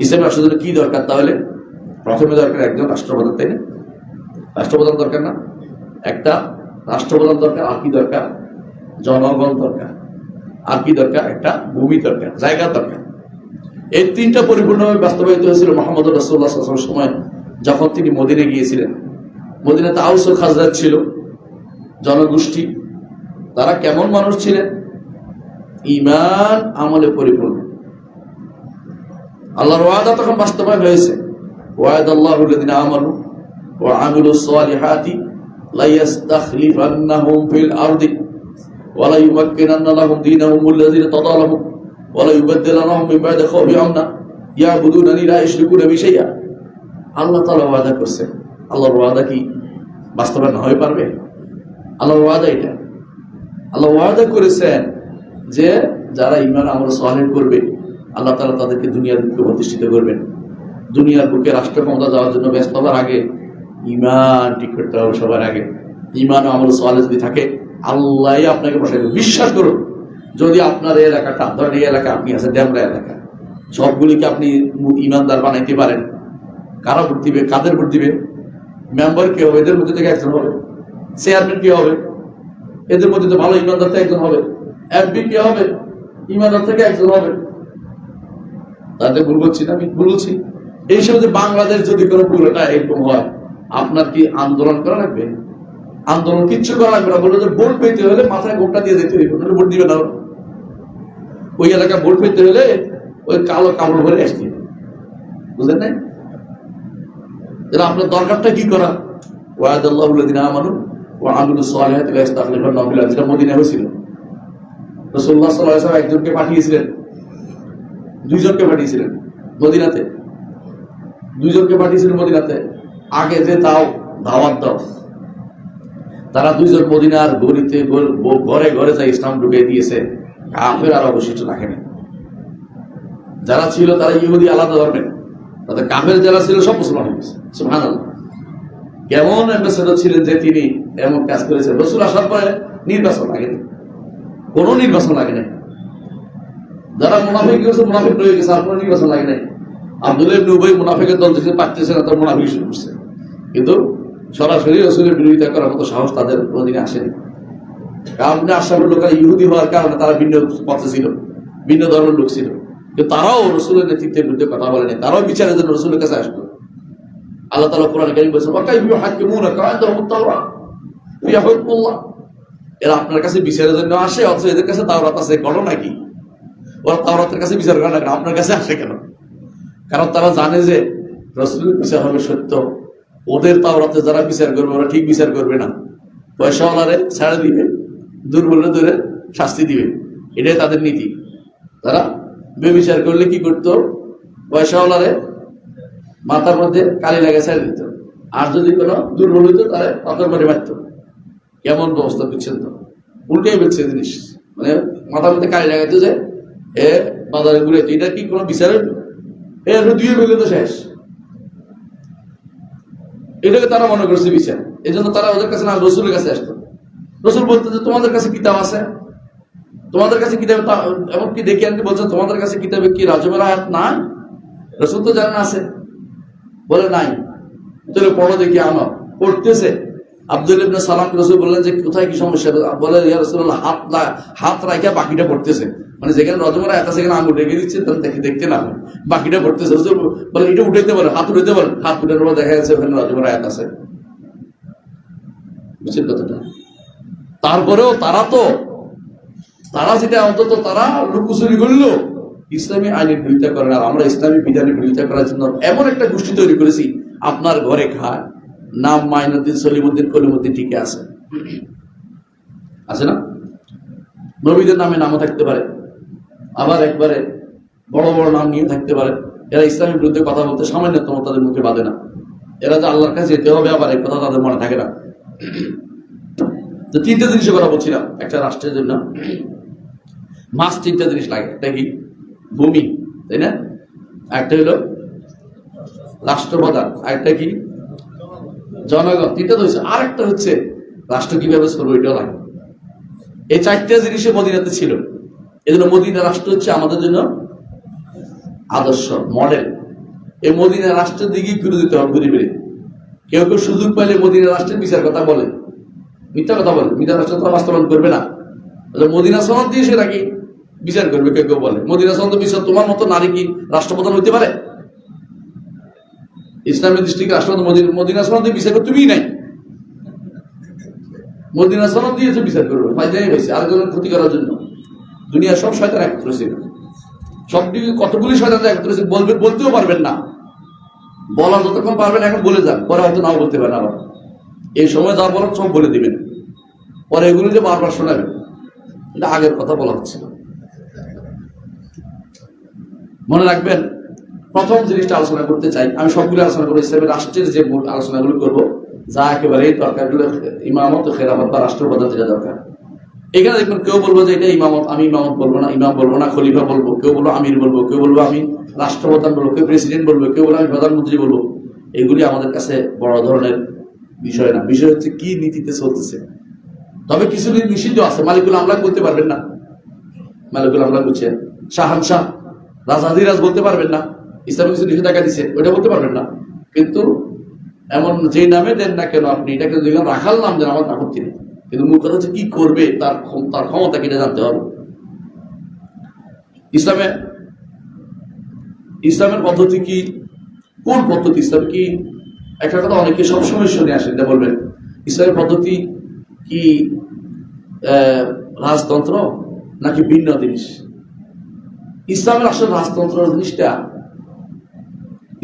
ইসলামী রাষ্ট্রের কি দরকার তাহলে? প্রথমে দরকার একজন রাষ্ট্রপ্রধান, তাই না? রাষ্ট্রপ্রধান দরকার না। একটা রাষ্ট্রপ্রধান দরকার, আর কি দরকার? জনগণ দরকার। আর কি দরকার? একটা ভূমি দরকার, জায়গা দরকার। এই তিনটা পরিপূর্ণভাবে বাস্তবায়িত হয়েছিল মোহাম্মদ রাসুল্লাহ সময়, যখন তিনি মদিনে গিয়েছিলেন। মদিনাতে আউস খাজরাত ছিল, জনগোষ্ঠী। তারা কেমন মানুষ ছিলেন? ইমান আমলে পরিপূর্ণ। আল্লাহর ওয়াদা তখন বাস্তবায়ন হয়েছে। ওয়াদ আল্লাহ আমানু ও আমিলু সালিহাতি লা ইয়াস্তাখলিফান্নাহুম ফিল আরদি ওয়ালা ইউমাক্কিনান্না লাহুম দীনাহুম আল্লাযী তাদা লাহুম ওয়ালা ইউবাদদিলান্নাহুম মিন বা'দি খাওফিহিম আমনা ইয়াবুদুনানি লা ইশরিকুনা বি শাইআ। আল্লাহ তাআলা ওয়াদা করছেন আল্লাহর ওয়াদা কি বাস্তবায়ন হয়ে পারবে? আল্লাহর ওয়াদা এটা। আল্লাহ ওয়াদা করেছেন যে যারা ইমান আমল সালেহ করবে আল্লাহ তালা তাদেরকে দুনিয়ার বুকে প্রতিষ্ঠিত করবেন। দুনিয়ার বুকে রাষ্ট্র ক্ষমতা যাওয়ার জন্য ব্যস্ত হওয়ার আগে ইমান ঠিক করতে হবে সবার আগে। ইমান আমল সালে যদি থাকে আল্লাহ আপনাকে বসাবে বিশ্বাস করুন, যদি আপনার এই এলাকাটা, ধরেন এই এলাকা আপনি আছেন, ড্যামরা এলাকা সবগুলিকে আপনি ইমানদার বানাইতে পারেন? কারা ভোট দিবে, কাদের ভোট দিবে? মেম্বার কে হবে? এদের মধ্যে থেকে একজন হবে। চেয়ারম্যান কে হবে? এদের মধ্যে তো ভালো ইমানদার থেকে একজন হবে। এমপি কে হবে? ইমানদার থেকে একজন হবে। তাতে ভুল করছি না, আমি ভুল বলছি। এই সময় বাংলাদেশ যদি কোনো পুরোটা এরকম হয়, আপনার কি আন্দোলন করা লাগবে? আন্দোলন কিচ্ছু করা লাগবে না। বলল যে ভোট পেতে হলে মাথায় ভোটটা দিয়ে হইব নাহলে ভোট দিবে না ওই এলাকায় ভোট পেতে হলে ওই কালো কাপড় ভরে আসতে হবে। বুঝলেন নাই? তাহলে আপনার দরকারটা কি করা? ওয়াদ আল্লাহ আমানু ও আমিলুস সালিহাত লা ইস্তাখলিফান্নাহুম ফিল যেটা মদিনায় হয়েছিল। আলাইহি ওয়াসাল্লাম একজনকে পাঠিয়েছিলেন। দুইজনকে পাঠিয়েছিলেন মদিনাতে। দুইজনকে পাঠিয়েছিলেন মদিনাতে। আগে যে তাও দাওয়াত দাও। তারা দুইজন মদিনার গলিতে ঘরে ঘরে যা ইসলাম ঢুকিয়ে দিয়েছে। কাফের আর অবশিষ্ট রাখেনি। যারা ছিল তারা ইহুদি আলাদা ধর্মের। তাদের কাফের যারা ছিল সব মুসলমান হয়ে গেছে। সুবহানাল্লাহ। কেমন অ্যাম্বাসেডর ছিলেন যে তিনি এমন কাজ করেছেন? রসুল আসার পরে নির্বাচন লাগেনি। কোন নির্বাচন লাগে যারা মুনাফিক গেছে মুনাফিক রয়ে গেছে, আর নির্বাচন লাগে নাই। আব্দুল্লাহ উবাই মুনাফিকের দল থেকে পারতেছে না, তার মুনাফিক শুরু করছে। কিন্তু সরাসরি রসুলের বিরোধিতা করার মতো সাহস তাদের কোনোদিনে আসেনি। কারণ আশরাফের লোকেরা ইহুদি হওয়ার কারণে তারা ভিন্ন পথে ছিল, ভিন্ন ধর্মের লোক ছিল। কিন্তু তারাও রসুলের নেতৃত্বের বিরুদ্ধে কথা বলেনি, তারাও বিচারের জন্য রসুলের কাছে আসতো আল্লাহ তালা কোরআন কারিম বলছেন এরা আপনার কাছে বিচারের জন্য আসে, অথচ এদের কাছে তাওরাত আছে করো নাকি ওরা তাওরাতের কাছে বিচার করে না? আপনার কাছে আসে কেন? কারণ তারা জানে যে রসুলের বিচার হবে সত্য। ওদের তাওরাতে যারা বিচার করবে, ওরা ঠিক বিচার করবে না। পয়সাওয়ালারে ছাড়ে দিবে দুর্বলে ধরে শাস্তি দিবে। এটাই তাদের নীতি। তারা বেবিচার করলে কি করতো? পয়সাওয়ালারে মাথার মধ্যে কালি লাগে ছেড়ে দিত। আর যদি কোনো দুর্বল হইতো তাহলে পাথর মারে মারত। কেমন ব্যবস্থা বুঝছেন তো? উল্টে ফেলছে জিনিস। মানে মাথার মধ্যে কালি লাগাইতো যে এ বাজারে ঘুরে এটা কি কোনো বিচারের? এ দুই বেগে তো শেষ। এটাকে তারা মনে করছে বিচার। এই জন্য তারা ওদের কাছে না, রসুলের কাছে আসতো। রসুল বলতো যে, তোমাদের কাছে কিতাব আছে? তোমাদের কাছে কিতাবে এমনকি দেখে আনতে বলছে, তোমাদের কাছে কিতাবে কি রাজমের আয়াত নাই? রসুল তো জানেন আছে। বলে, নাই। তাহলে পড়ো দেখি আমার। পড়তেছে। আব্দুল ইবনে সালাম রসুল বললেন যে, কোথায় কি সমস্যা? বলে, ইয়া রাসূলুল্লাহ, হাত হাত রাখা বাকিটা পড়তেছে। মানে যেখানে রজমের আছে সেখানে আঙুল রেখে দিচ্ছে, তাহলে দেখে দেখতে না বাকিটা রসুল বলে, এটা উঠাইতে পারে, হাত উঠাইতে পারে। হাত উঠানোর পর দেখা যাচ্ছে ওখানে রজমের আয়াত আছে। বুঝছেন কথাটা? তারপরেও তারা তো, তারা যেটা অন্তত তারা লুকুচুরি করল, ইসলামী আইনের বিরোধিতা করে আর আমরা ইসলামী বিধানের বিরোধিতা করার জন্য এমন একটা গোষ্ঠী তৈরি করেছি, আপনার ঘরে খায়, নাম মাইনুদ্দিন সলিমুদ্দিন কলিমুদ্দিন ঠিকই আছে। আছে না? নবীদের নামে নামও থাকতে পারে। আবার একবারে বড় বড় নাম নিয়ে থাকতে পারে। এরা ইসলামের বিরুদ্ধে কথা বলতে সামান্যতম তাদের মুখে বাঁধে না। এরা যে আল্লাহর কাছে যেতে হবে, আবার এই কথা তাদের মনে থাকে না। তো তিনটে জিনিসের কথা বলছিলাম একটা রাষ্ট্রের জন্য। মাস তিনটা জিনিস লাগে, একটা কি? ভূমি, তাই না? একটা হলো রাষ্ট্রপ্রধান আরেকটা কি? জনগণ, তিনটা তো হচ্ছে আরেকটা হচ্ছে রাষ্ট্র কীভাবে চলবে এটাও লাগে এই চারটা জিনিসে মদিনাতে ছিল। এই জন্য মদিনা রাষ্ট্র হচ্ছে আমাদের জন্য আদর্শ মডেল এই মদিনা রাষ্ট্রের দিকেই ঘুরে দিতে হবে ঘুরে ফিরে কেউ কেউ সুযোগ পাইলে মদিনা রাষ্ট্রের বিচার কথা বলে। মিথ্যা কথা বলে। মিথ্যা রাষ্ট্র তো বাস্তবায়ন করবে না। মদিনা সনদ দিয়ে সে নাকি বিচার করবে, কেউ কেউ বলে। মদিনা সনদ বিচার তোমার মতো নারী কি রাষ্ট্রপ্রধান হইতে পারে? ইসলামের দৃষ্টিকে রাষ্ট্রপতি মদিনা- সনদ দিয়ে বিচার তুমিই নাই। মদিনা সনদ দিয়েছে বিচার করবে, ফায়দাই হয়েছে, আরেকজনের ক্ষতি করার জন্য। দুনিয়া সব শয়তান একত্র ছিল সব দিকে কতগুলি শয়তান একত্র ছিল বলতেও পারবেন না। বলা যতক্ষণ পারবেন, এখন বলে যান, পরে হয়তো নাও বলতে পারেন আবার। এই সময় যা বলার সব বলে দিবেন। পরে এগুলি যে বারবার শোনাবেন, এটা আগের কথা বলা হচ্ছিল মনে রাখবেন, প্রথম জিনিসটা আলোচনা করতে চাই। আমি সবগুলো আলোচনা করব ইসলামের রাষ্ট্রের যে আলোচনাগুলো করব, যা একেবারে দরকার ইমামত খেরামত বা রাষ্ট্রপ্রধান যেটা দরকার। এখানে দেখুন, কেউ বলব যে এটা ইমামত, আমি ইমামত বলব না, ইমাম বলব না, খলিফা বলব, কেউ বলব আমির বলব, কেউ বলব আমি রাষ্ট্রপ্রধান বলব, কেউ প্রেসিডেন্ট বলব, কেউ বলব আমি প্রধানমন্ত্রী বলব, এগুলি আমাদের কাছে বড় ধরনের বিষয় না। বিষয় হচ্ছে কি নীতিতে চলতেছে। তবে কিছু নিষিদ্ধ আছে, মালিকুল আমলা করতে পারবেন না। মালিকুল আমলা বুঝছেন শাহানশাহ রাজাধিরাজ বলতে পারবেন না ইসলাম কিছু নিষেধাজ্ঞা দিচ্ছে ওইটা বলতে পারবেন না। কিন্তু এমন যে নামে দেন না কেন আপনি, এটাকে যদি রাখাল নাম দেন, আমার আপত্তি নেই। কিন্তু মূল কথা হচ্ছে কি করবে, তার তার ক্ষমতা কিনা জানতে হবে। ইসলামে, ইসলামের পদ্ধতি কি? কোন পদ্ধতি? ইসলাম কি? একটা কথা অনেকে সবসময় শুনে আসেন এটা বলবেন, ইসলামের পদ্ধতি কি রাজতন্ত্র নাকি ভিন্ন জিনিস? ইসলামের আসলে রাজতন্ত্র জিনিসটা।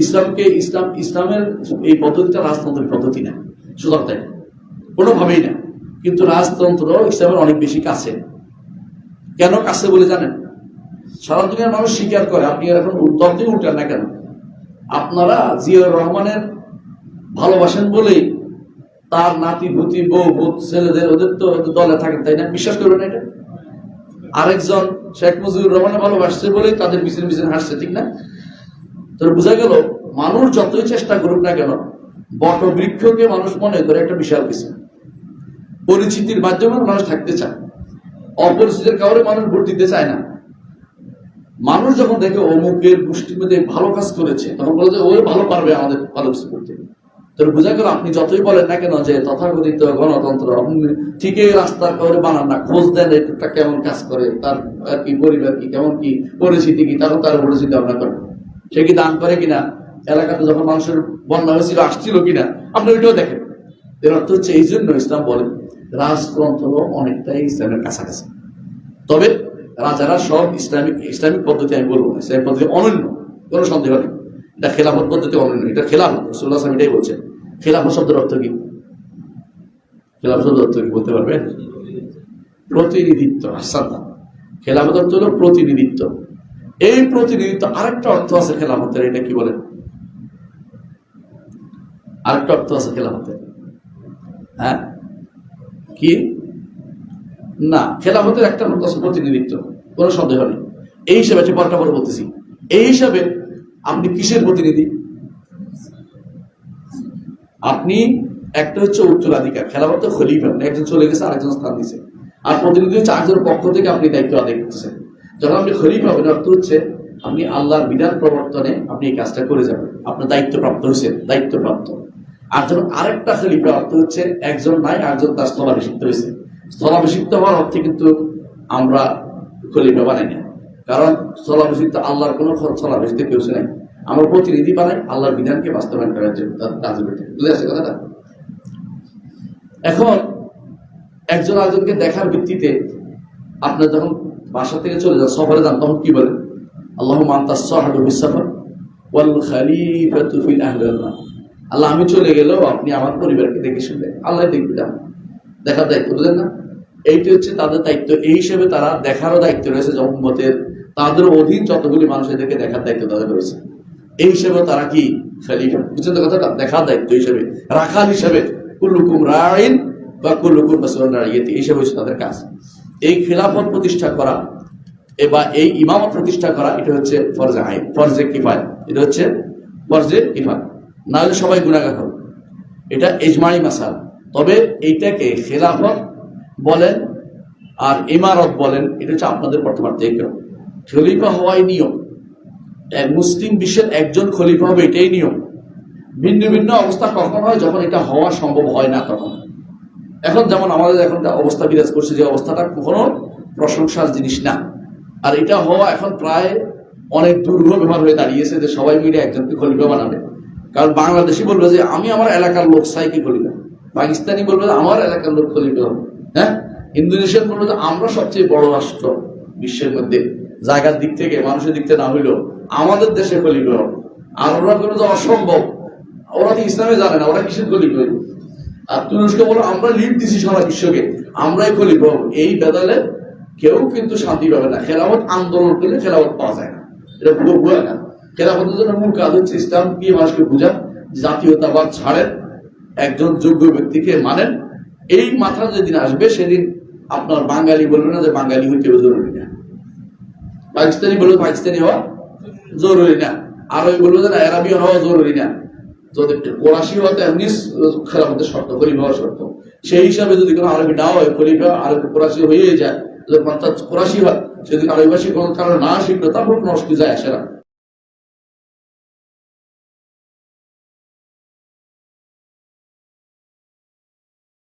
ইসলামকে, ইসলাম, ইসলামের এই পদ্ধতিটা রাজতন্ত্রের পদ্ধতি না, সুতরাং কোনোভাবেই না। কিন্তু রাজতন্ত্র ইসলামের অনেক বেশি কাছে। কেন কাছে বলে জানেন? সারা দুনিয়ার মানুষ স্বীকার করে, আপনি এখন উত্তরতে উঠেন না কেন? আপনারা জিয়াউর রহমানের ভালোবাসেন বলেই তার নাতি, ভূতি, বউ, ভূত, ছেলেদের ওদের তো দলে থাকেন, তাই না? বিশ্বাস করবেন এটা? আরেকজন শেখ মুজিবুর রহমানের ভালোবাসছে বলেই তাদের পিছনে পিছনে হাসছে ঠিক না? তো বোঝা গেল, মানুষ যতই চেষ্টা করুক না কেন বট বৃক্ষকে মানুষ মনে করে একটা বিশাল কিছু। পরিচিতির মাধ্যমে মানুষ থাকতে চায়। অপরিচিতের কাউরে মানুষ ভোট দিতে চায় না। মানুষ যখন দেখে অমুকের গোষ্ঠীর মধ্যে ভালো কাজ করেছে, তখন বলে যে, ওই ভালো পারবে আমাদের ভালো কিছু করতে। তো বোঝা গেল, আপনি যতই বলেন না কেন যে, তথাকথিত গণতন্ত্র ঠিকই রাস্তার কাউরে বানান না, খোঁজ দেন এটা কেমন কাজ করে, তার আর কি পরিবার কি, কেমন কি পরিস্থিতি কি তখন তার চিন্তা ভাবনা করেন সে কি দান করে কিনা? এলাকাতে যখন মানুষের বন্যা হয়েছিল, আসছিল কিনা? আপনি ওইটাও দেখেন। এর অর্থ হচ্ছে এই জন্য ইসলাম বলেন রাজতন্ত্র অনেকটাই ইসলামের কাছাকাছি। তবে রাজারা সব ইসলামিক ইসলামিক পদ্ধতি আমি বলব ইসলামিক পদ্ধতি অনন্য, কোনো সন্দেহ নেই। এটা খেলাফত পদ্ধতি অনন্য, এটা খেলাফত রসুল্লাহ আসলাম এটাই বলছেন। খেলাফত শব্দের অর্থ কি? খেলাফত শব্দের অর্থ কি বলতে পারবেন? প্রতিনিধিত্ব আসান্তা খেলাফত অর্থ হলো প্রতিনিধিত্ব। এই প্রতিনিধিত্ব, আরেকটা অর্থ আছে খেলাফতের, এটা কি বলেন? আরেকটা অর্থ আছে খেলাফতের। হ্যাঁ? কি? না, খেলাফতের একটা আছে প্রতিনিধিত্ব, কোনো সন্দেহ নেই। এই হিসাবে একটা পরটা পরে বলতেছি। এই হিসাবে আপনি কিসের প্রতিনিধি? আপনি একটা হচ্ছে উত্তরাধিকার, খেলাফত তো খলিফা মানে একজন চলে গেছে, আরেকজন স্থান দিছে আর প্রতিনিধি হচ্ছে আরেকজনের পক্ষ থেকে আপনি দায়িত্ব আদায় করতেছেন। যখন আপনি খলিফা হবেন, অর্থ হচ্ছে আপনি আল্লাহর বিধান প্রবর্তনে আপনি এই কাজটা করে যাবেন। আপনার দায়িত্বপ্রাপ্ত হয়েছেন দায়িত্বপ্রাপ্ত। আর যখন আরেকটা খলিফা অর্থ হচ্ছে, একজন নাই একজন তার স্থলাভিষিক্ত হয়েছে। স্থলাভিষিক্ত হওয়ার অর্থে কিন্তু আমরা খলিফা বানাই না কারণ স্থলাভিষিক্ত আল্লাহর কোনো স্থলাভিষিক্ত কেউ নাই। আমরা প্রতিনিধি বানাই, আল্লাহর বিধানকে বাস্তবায়ন করার জন্য, তার কাজে বেটে বুঝে আসছে কথাটা? এখন একজন আরেকজনকে দেখার ভিত্তিতে আপনার যখন বাসা থেকে চলে যান, সফরে যান, তখন কি বলেন? আল্লাহ মান্তাস সাহাদু বিসাফর ওয়াল খালিফাতু ফিল আহলিল্লাহ আল্লাহ, আমি চলে গেলেও আপনি আমার পরিবারকে দেখে শুনবেন। আল্লাহ দেখবে যান দেখার দায়িত্ব বুঝলেন না? এইটি হচ্ছে তাদের দায়িত্ব। এই হিসেবে তারা দেখারও দায়িত্ব রয়েছে জগম্মতের তাদের অধীন যতগুলি মানুষ এদেরকে দেখার দায়িত্ব তাদের রয়েছে। এই হিসেবে তারা কি? খালিফা। বুঝছেন তো কথাটা? দেখার দায়িত্ব হিসেবে। রাখাল হিসেবে কুল্লুকুম রাইন বা কুল্লুকুম বাসুন রাইয়েতি। এই হিসেবে তাদের কাজ। এই খেলাফত প্রতিষ্ঠা করা এবার এই ইমামত প্রতিষ্ঠা করা, এটা হচ্ছে ফরজে আইন, ফরজে কিফায় এটা হচ্ছে ফরজে কিফায় না হলে সবাই গুণাগার হবে। এটা এজমাই মাসাল। তবে এইটাকে খেলাফত বলেন আর ইমারত বলেন, এটা হচ্ছে আপনাদের বর্তমান থেকে খলিফা হওয়াই নিয়ম। এক মুসলিম বিশ্বের একজন খলিফা হবে এটাই নিয়ম। ভিন্ন ভিন্ন অবস্থা কখন হয়, যখন এটা হওয়া সম্ভব হয় না তখন। এখন যেমন আমাদের এখন অবস্থা বিরাজ করছে, যে অবস্থাটা কখনো প্রশংসার জিনিস না। আর এটা হওয়া এখন প্রায় অনেক দুর্ঘ ব্যাপার হয়ে দাঁড়িয়েছে যে সবাই মিলে একজনকে খলিফা বানাবে। কারণ বাংলাদেশি বলবে যে আমি আমার এলাকার লোক, সাইকে খলিফা পাকিস্তানি বলবে যে আমার এলাকার লোক খলিফা হ্যাঁ? ইন্দোনেশিয়ান বলবে যে আমরা সবচেয়ে বড় রাষ্ট্র বিশ্বের মধ্যে। জায়গার দিক থেকে, মানুষের দিক থেকে না হইলেও। আমাদের দেশে খলিফা আর ওরা বলবে যে অসম্ভব। ওরা তো ইসলামে জানে না, ওরা কিসের খলিফা আর তুরস্ক বলো, আমরা লিড দিছি সারা বিশ্বকে। আমরাই খলিফা এই বেদালে কেউ কিন্তু শান্তি পাবে না। খেলাফত আন্দোলন করলে খেলাফত পাওয়া যায় না। এটা ভুয়া না। খেলাফতের মূল কাজ হচ্ছে ইসলাম কি মানুষকে বুঝান জাতীয়তাবাদ ছাড়েন, একজন যোগ্য ব্যক্তিকে মানেন। এই মাথা যেদিন আসবে, সেদিন আপনার বাঙালি বলবে না যে বাঙালি হইতে জরুরি না। পাকিস্তানি বলবে পাকিস্তানি হওয়া জরুরি না। আরবি বলবে যে না হওয়া জরুরি না। তো কোরাশি হওয়াতে এমনি খেলাফতের শর্ত, খলিফা হওয়া শর্ত। সেই হিসাবে যদি কোনো আরবি না হয়, খলিফা আরবি কোরাশি হয়ে যায়। যদি অর্থাৎ কোরাশি হয় যদি আরবি ভাষী কোনো কারণে না শিখলো, তারপর কোনো অসুবিধা আসে না।